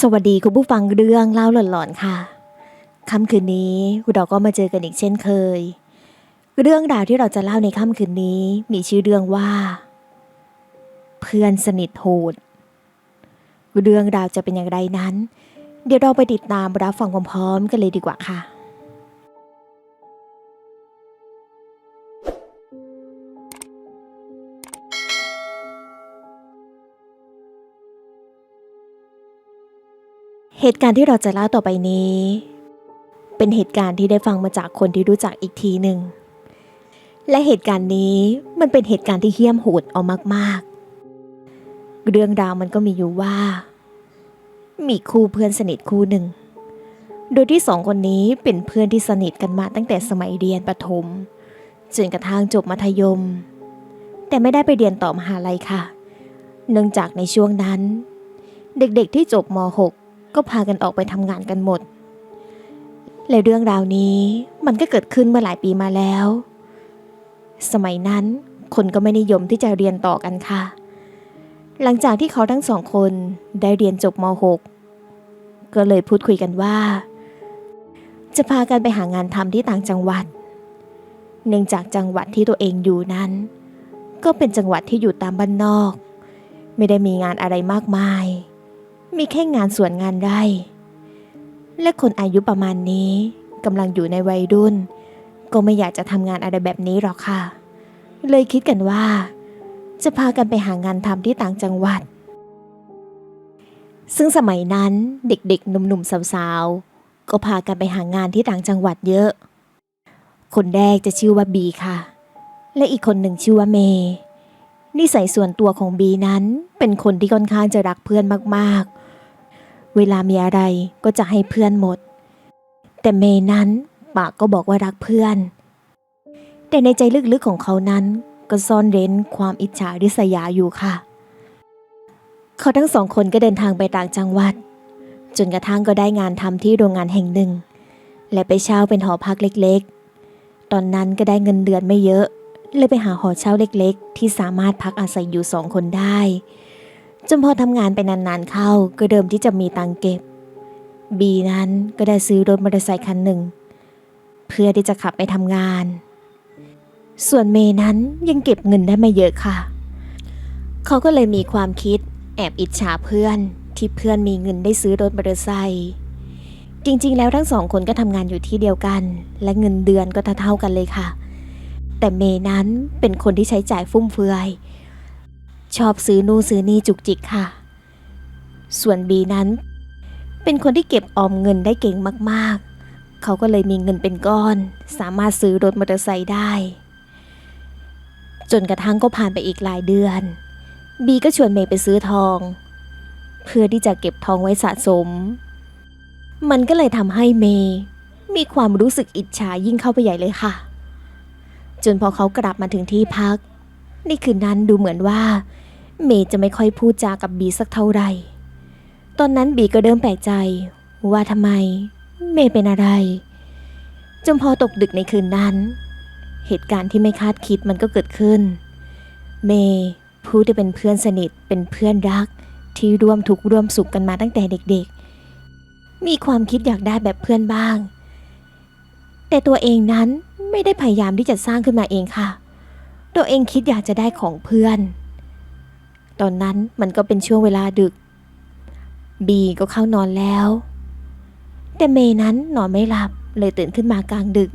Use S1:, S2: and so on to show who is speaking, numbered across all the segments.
S1: สวัสดีคุณผู้ฟังเรื่องเล่าหลอนๆค่ะ ค่ำคืนนี้เราก็มาเจอกันอีกเช่นเคย เรื่องราวที่เราจะเล่าในค่ำคืนนี้มีชื่อเรื่องว่า เพื่อนสนิทโหด เรื่องราวจะเป็นอย่างไรนั้น เดี๋ยวเราไปติดตามรับฟังพร้อมๆกันเลยดีกว่าค่ะ เหตุการณ์ที่เราจะเล่าต่อไปนี้ เป็นเหตุการณ์ที่ได้ฟังมาจากคนที่รู้จักอีกทีหนึ่ง และเหตุการณ์นี้มันเป็นเหตุการณ์ที่เหี้ยมโหดเอามากๆ เรื่องราวมันก็มีอยู่ว่า มีคู่เพื่อนสนิทคู่หนึ่ง โดยที่สองคนนี้เป็นเพื่อนที่สนิทกันมาตั้งแต่สมัยเรียนประถมจนกระทั่งจบมัธยม แต่ไม่ได้ไปเรียนต่อมหาลัยค่ะ เนื่องจากในช่วงนั้น เด็กๆที่จบม .6 ก็พากันออกไปทำงานกันหมด และเรื่องราวนี้มันก็เกิดขึ้นเมื่อหลายปีมาแล้ว สมัยนั้นคนก็ไม่นิยมที่จะเรียนต่อกันค่ะ หลังจากที่เขาทั้งสองคนได้เรียนจบม .6 ก็เลยพูดคุยกันว่า จะพากันไปหางานทำที่ต่างจังหวัด เนื่องจากจังหวัดที่ตัวเองอยู่นั้น ก็เป็นจังหวัดที่อยู่ตามบ้านนอก ไม่ได้มีงานอะไรมากมาย มีแค่งานส่วนงานได้และคนอายุประมาณนี้กำลังอยู่ในวัยรุ่น ก็ไม่อยากจะทำงานอะไรแบบนี้หรอกค่ะ เลยคิดกันว่า จะพากันไปหางานทำที่ต่างจังหวัด ซึ่งสมัยนั้นเด็กๆหนุ่มๆสาวๆก็พากันไปหางานที่ต่างจังหวัดเยอะ คนแรกจะชื่อว่าบีค่ะ และอีกคนหนึ่งชื่อว่าเมย์นิสัยส่วนตัวของบีนั้นเป็นคนที่ค่อนข้างจะรักเพื่อนมากๆ เวลามีอะไรก็จะให้เพื่อนหมด แต่เมย์นั้นปากก็บอกว่ารักเพื่อน แต่ในใจลึกๆของเขานั้นก็ซ่อนเร้นความอิจฉาริษยาอยู่ค่ะ เขาทั้งสองคนก็เดินทางไปต่างจังหวัด จนกระทั่งก็ได้งานทำที่โรงงานแห่งหนึ่ง และไปเช่าเป็นหอพักเล็กๆ ตอนนั้นก็ได้เงินเดือนไม่เยอะ เลยไปหาหอเช่าเล็กๆ ที่สามารถพักอาศัยอยู่สองคนได้ จนพอทำงานไปนานๆเข้าก็เดิมที่จะมีตังเก็บ บีนั้นก็ได้ซื้อรถมอเตอร์ไซค์คันหนึ่ง เพื่อที่จะขับไปทำงาน ส่วนเมนั้นยังเก็บเงินได้ไม่เยอะค่ะ เขาก็เลยมีความคิดแอบอิจฉาเพื่อนที่เพื่อนมีเงินได้ซื้อรถมอเตอร์ไซค์จริงๆ แล้วทั้งสองคนก็ทำงานอยู่ที่เดียวกัน และเงินเดือนก็เท่าๆกันเลยค่ะ แต่เมนั้นเป็นคนที่ใช้จ่ายฟุ่มเฟือย ชอบซื้อนู่นซื้อนี่จุกจิกค่ะ ส่วนบีนั้น เป็นคนที่เก็บออมเงินได้เก่งมากๆ เขาก็เลยมีเงินเป็นก้อน สามารถซื้อรถมอเตอร์ไซค์ได้ จนกระทั่งก็ผ่านไปอีกหลายเดือน บีก็ชวนเมย์ไปซื้อทอง เพื่อที่จะเก็บทองไว้สะสม มันก็เลยทำให้เมย์มีความรู้สึกอิจฉายิ่งเข้าไปใหญ่เลยค่ะ จนพอเขากลับมาถึงที่พัก ในคืนนั้นดูเหมือนว่า เมย์จะไม่ค่อยพูดจากับบีสักเท่าไหร่ ตอนนั้นบีก็เริ่มแปลกใจ ว่าทำไม เมย์เป็นอะไร จนพอตกดึกในคืนนั้น เหตุการณ์ที่ไม่คาดคิดมันก็เกิดขึ้น เมย์ผู้ที่เป็นเพื่อนสนิทเป็นเพื่อนรัก ที่ร่วมทุกข์ร่วมสุขกันมาตั้งแต่เด็กๆ มีความคิดอยากได้แบบเพื่อนบ้าง แต่ตัวเองนั้นไม่ได้พยายามที่จะสร้างขึ้นมาเองค่ะ ตัวเองคิดอยากจะได้ของเพื่อน ตอนนั้นมันก็เป็นช่วงเวลาดึก บีก็เข้านอนแล้ว แต่เมย์นั้นนอนไม่หลับเลยตื่นขึ้นมากลางดึก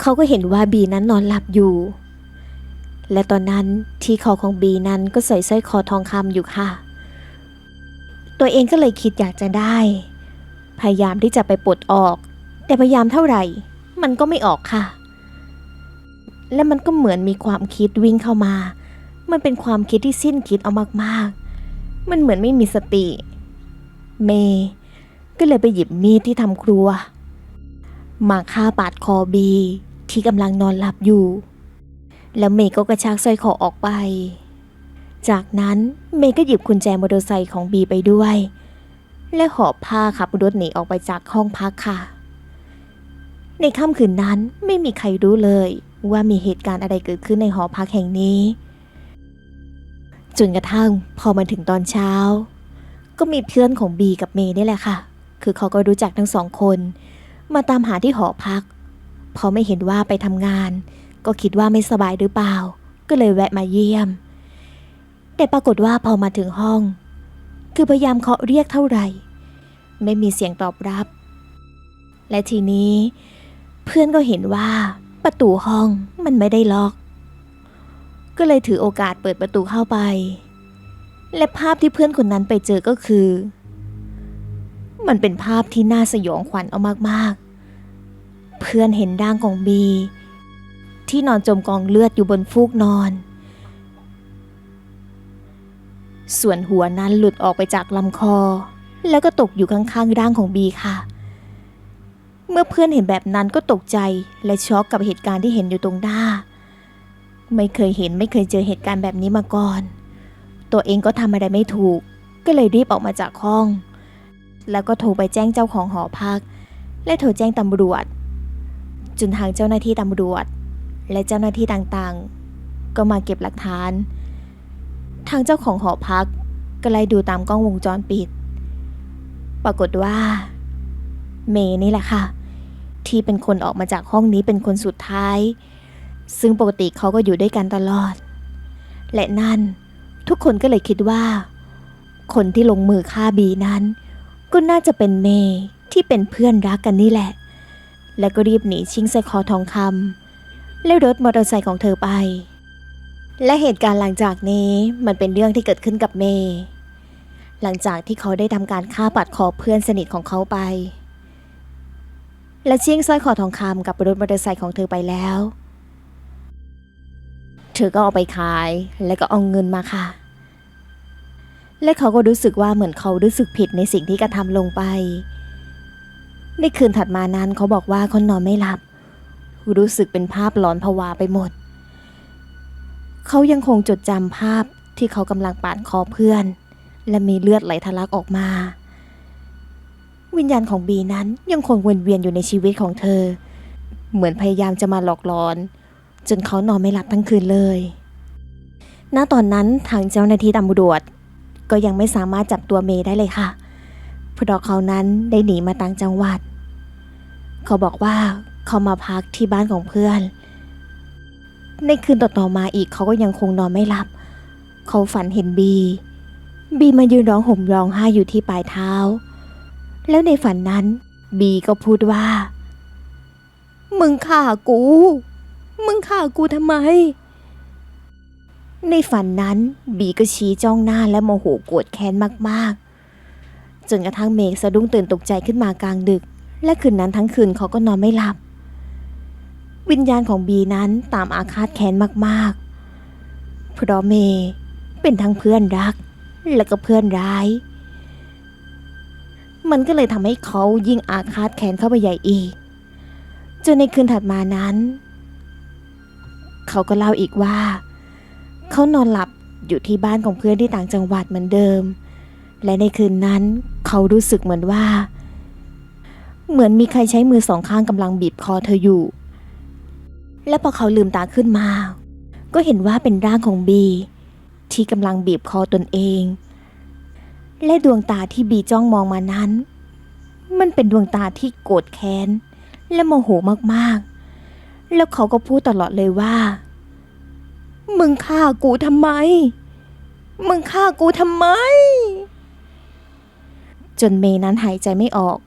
S1: เขาก็เห็นว่าบีนั้นนอนหลับอยู่ และตอนนั้นที่คอของบีนั้นก็ใส่สร้อยคอทองคำอยู่ค่ะ ตัวเองก็เลยคิดอยากจะได้ พยายามที่จะไปปลดออก แต่พยายามเท่าไหร่ มันก็ไม่ออกค่ะ และมันก็เหมือนมีความคิดวิ่งเข้ามา มันเป็นความคิดที่สิ้นคิดเอามากๆ มันเหมือนไม่มีสติ เมย์ก็เลยไปหยิบมีดที่ทำครัว มาฆ่าปาดคอบี ที่กำลังนอนหลับอยู่ แล้วเมย์ก็กระชากสร้อยคอออกไป จากนั้นเมย์ก็หยิบกุญแจมอเตอร์ไซค์ของบีไปด้วย และหอบผ้าขับรถหนีออกไปจากห้องพักค่ะ ในค่ำคืนนั้นไม่มีใครรู้เลยว่ามีเหตุการณ์อะไรเกิดขึ้นในหอพักแห่งนี้ จนกระทั่งพอมาถึงตอนเช้า ก็มีเพื่อนของบีกับเมย์นี่แหละค่ะ คือเขาก็รู้จักทั้งสองคน มาตามหาที่หอพัก พอไม่เห็นว่าไปทำงาน ก็คิดว่าไม่สบายหรือเปล่า ก็เลยแวะมาเยี่ยม แต่ปรากฏว่าพอมาถึงห้อง คือพยายามเคาะเรียกเท่าไหร่ ไม่มีเสียงตอบรับ และทีนี้ เพื่อนก็เห็นว่าประตูห้องมันไม่ได้ล็อก ก็เลยถือโอกาสเปิดประตูเข้าไป และภาพที่เพื่อนคนนั้นไปเจอก็คือ มันเป็นภาพที่น่าสยองขวัญเอามากๆ เพื่อนเห็นร่างของบี ที่นอนจมกองเลือดอยู่บนฟูกนอน ส่วนหัวนั้นหลุดออกไปจากลำคอ แล้วก็ตกอยู่ข้างๆร่างของบีค่ะเมื่อเพื่อนเห็นแบบนั้นก็ตกใจและช็อกกับเหตุการณ์ที่เห็นอยู่ตรงหน้า ไม่เคยเห็นไม่เคยเจอเหตุการณ์แบบนี้มาก่อน ตัวเองก็ทำอะไรไม่ถูก ก็เลยรีบออกมาจากห้อง แล้วก็โทรไปแจ้งเจ้าของหอพัก และโทรแจ้งตำรวจ จนทางเจ้าหน้าที่ตำรวจ และเจ้าหน้าที่ต่างๆ ก็มาเก็บหลักฐาน ทางเจ้าของหอพักก็ไล่ดูตามกล้องวงจรปิด ปรากฏว่า เมย์นี่แหละค่ะ ที่เป็นคนออกมาจากห้องนี้เป็นคนสุดท้าย ซึ่งปกติเขาก็อยู่ด้วยกันตลอด และนั่นทุกคนก็เลยคิดว่า คนที่ลงมือฆ่าบีนั้น ก็น่าจะเป็นเมย์ที่เป็นเพื่อนรักกันนี่แหละ และก็รีบหนีชิงสร้อยคอทองคำและรถมอเตอร์ไซค์ของเธอไป และเหตุการณ์หลังจากนี้มันเป็นเรื่องที่เกิดขึ้นกับเมย์หลังจากที่เขาได้ทำการฆ่าปัดคอเพื่อนสนิทของเขาไป และชิงสร้อยคอทองคำกับรถมอเตอร์ไซค์ของเธอไปแล้ว เธอก็เอาไปขายแล้วก็เอาเงินมาค่ะ และเขาก็รู้สึกว่าเหมือนเขารู้สึกผิดในสิ่งที่กระทำลงไป ในคืนถัดมานั้นเขาบอกว่าเขานอนไม่หลับ รู้สึกเป็นภาพหลอนผวาไปหมด เขายังคงจดจำภาพที่เขากำลังปาดคอเพื่อน และมีเลือดไหลทะลักออกมา วิญญาณของบีนั้นยังคงวนเวียนอยู่ในชีวิตของเธอ เหมือนพยายามจะมาหลอกหลอน จนเขานอนไม่หลับทั้งคืนเลย ณ ตอนนั้นทางเจ้าหน้าที่ตำรวจ ก็ยังไม่สามารถจับตัวเมย์ได้เลยค่ะ เพราะเขานั้นได้หนีมาต่างจังหวัด เขาบอกว่าเขามาพักที่บ้านของเพื่อน ในคืนต่อๆมาอีกเขาก็ยังคงนอนไม่หลับ เขาฝันเห็นบี บีมายืนร้องห่มร้องไห้อยู่ที่ปลายเท้า แล้วในฝันนั้นบีก็พูดว่า มึงฆ่ากู มึงฆ่ากูทำไม ในฝันนั้นบีก็ชี้จ้องหน้าและโมโหโกรธแค้นมากๆ จนกระทั่งเมฆสะดุ้งตื่นตกใจขึ้นมากลางดึก และคืนนั้นทั้งคืนเขาก็นอนไม่หลับ วิญญาณของบีนั้นตามอาฆาตแค้นมากๆ เพราะเมเป็นทั้งเพื่อนรักและก็เพื่อนร้าย มันก็เลยทำให้เขายิ่งอาฆาตแค้นเข้าไปใหญ่อีก จนในคืนถัดมานั้น เขาก็เล่าอีกว่า เขานอนหลับอยู่ที่บ้านของเพื่อนที่ต่างจังหวัดเหมือนเดิม และในคืนนั้นเขารู้สึกเหมือนว่า เหมือนมีใครใช้มือสองข้างกำลังบีบคอเธออยู่ และพอเขาลืมตาขึ้นมา ก็เห็นว่าเป็นร่างของบีที่กำลังบีบคอตนเอง และดวงตาที่บีจ้องมองมานั้น มันเป็นดวงตาที่โกรธแค้น และโมโหมากๆ แล้วเขาก็พูดตลอดเลยว่า มึงฆ่ากูทำไม มึงฆ่ากูทำไม จนเมย์นั้นหายใจไม่ออก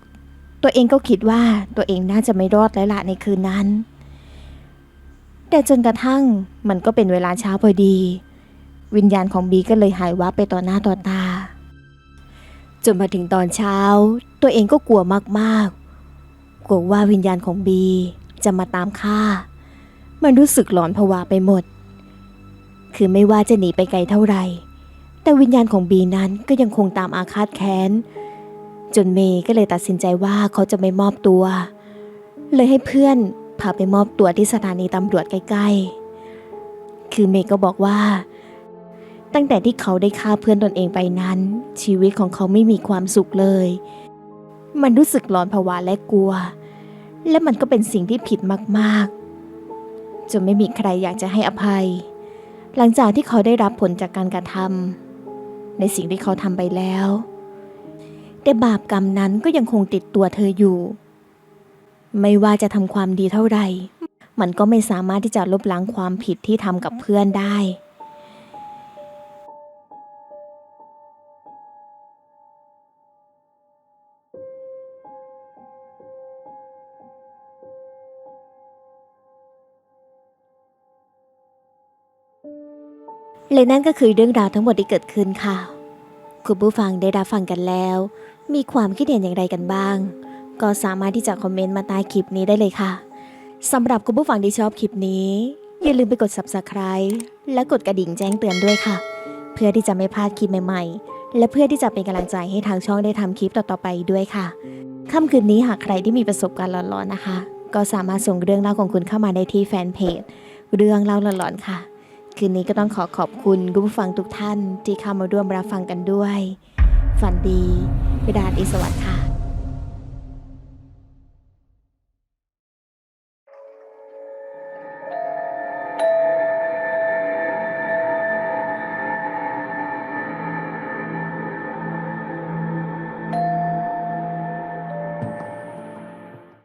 S1: ตัวเองก็คิดว่าตัวเองน่าจะไม่รอดแล้วละในคืนนั้น แต่จนกระทั่งมันก็เป็นเวลาเช้าพอดี วิญญาณของบีก็เลยหายวับไปต่อหน้าต่อตา จนมาถึงตอนเช้า ตัวเองก็กลัวมากๆ กลัวว่าวิญญาณของบี จะมาตามฆ่า มันรู้สึกหลอนผวาไปหมด คือไม่ว่าจะหนีไปไกลเท่าไหร่ แต่วิญญาณของบีนั้นก็ยังคงตามอาฆาตแค้น จนเมย์ก็เลยตัดสินใจว่าเขาจะไม่มอบตัว เลยให้เพื่อนพาไปมอบตัวที่สถานีตำรวจใกล้ๆ คือเมย์ก็บอกว่า ตั้งแต่ที่เขาได้ฆ่าเพื่อนตนเองไปนั้น ชีวิตของเขาไม่มีความสุขเลย มันรู้สึกหลอนผวาและกลัว และมันก็เป็นสิ่งที่ผิดมากๆ จนไม่มีใครอยากจะให้อภัย หลังจากที่เขาได้รับผลจากการกระทำในสิ่งที่เขาทำไปแล้ว แต่บาปกรรมนั้นก็ยังคงติดตัวเธออยู่ ไม่ว่าจะทำความดีเท่าไหร่ มันก็ไม่สามารถที่จะลบล้างความผิดที่ทำกับเพื่อนได้ และนั่นก็คือเรื่องราวทั้งหมดที่เกิดขึ้นค่ะ คุณผู้ฟังได้รับฟังกันแล้ว มีความคิดเห็นอย่างไรกันบ้าง ก็สามารถที่จะคอมเมนต์มาใต้คลิปนี้ได้เลยค่ะสำหรับคุณผู้ฟังที่ชอบคลิปนี้ อย่าลืมไปกด subscribe และกดกระดิ่งแจ้งเตือนด้วยค่ะ เพื่อที่จะไม่พลาดคลิปใหม่ๆ และเพื่อที่จะเป็นกำลังใจให้ทางช่องได้ทำคลิปต่อๆไปด้วยค่ะค่ำคืนนี้หากใครที่มีประสบการณ์หลอนๆนะคะ ก็สามารถส่งเรื่องเล่าของคุณเข้ามาได้ที่แฟนเพจเรื่องเล่าหลอนๆค่ะ คืนนี้ก็ต้องขอขอบคุณคุณผู้ฟังทุกท่านที่เข้ามาร่วมรับฟังกันด้วย ฝันดี วิดาลอิสวัสดิ์ค่ะ